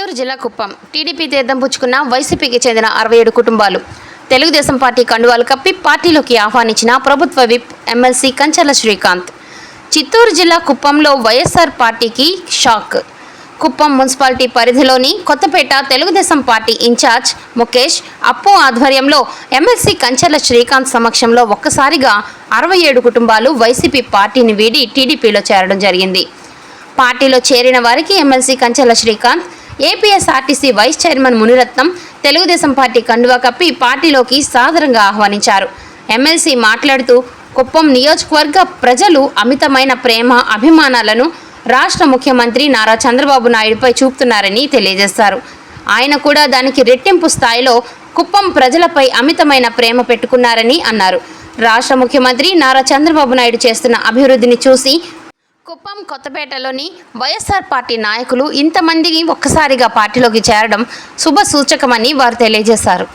చిత్తూరు జిల్లా కుప్పం. టీడీపీ తీర్థం పుచ్చుకున్న వైసీపీకి చెందిన అరవై ఏడు కుటుంబాలు. తెలుగుదేశం పార్టీ కండువాలు కప్పి పార్టీలోకి ఆహ్వానించిన ప్రభుత్వ విప్ ఎమ్మెల్సీ కంచర్ల శ్రీకాంత్. చిత్తూరు జిల్లా కుప్పంలో వైఎస్ఆర్ పార్టీకి షాక్. కుప్పం మున్సిపాలిటీ పరిధిలోని Kothapeta Telugu Desam party in charge Mukesh Appu ఆధ్వర్యంలో ఎమ్మెల్సీ కంచర్ల శ్రీకాంత్ సమక్షంలో ఒక్కసారిగా అరవై ఏడు కుటుంబాలు వైసీపీ పార్టీని వీడి టీడీపీలో చేరడం జరిగింది. పార్టీలో చేరిన వారికి MLC Kanchela Srikanth APSRTC vice chairman Muniratnam Telugu Desam party కండువా కప్పి పార్టీలోకి సాదరంగా ఆహ్వానించారు. ఎమ్మెల్సీ మాట్లాడుతూ కుప్పం నియోజకవర్గ ప్రజలు అమితమైన ప్రేమ అభిమానాలను రాష్ట్ర ముఖ్యమంత్రి నారా చంద్రబాబు నాయుడుపై చూపుతున్నారని తెలియజేశారు. ఆయన కూడా దానికి రెట్టింపు స్థాయిలో కుప్పం ప్రజలపై అమితమైన ప్రేమ పెట్టుకున్నారని అన్నారు. రాష్ట్ర ముఖ్యమంత్రి నారా చంద్రబాబు నాయుడు చేస్తున్న అభివృద్ధిని చూసి కుప్పం కొత్తపేటలోని వైఎస్ఆర్ పార్టీ నాయకులు ఇంతమందిని ఒక్కసారిగా పార్టీలోకి చేరడం శుభ సూచకమని వారు తెలియజేశారు.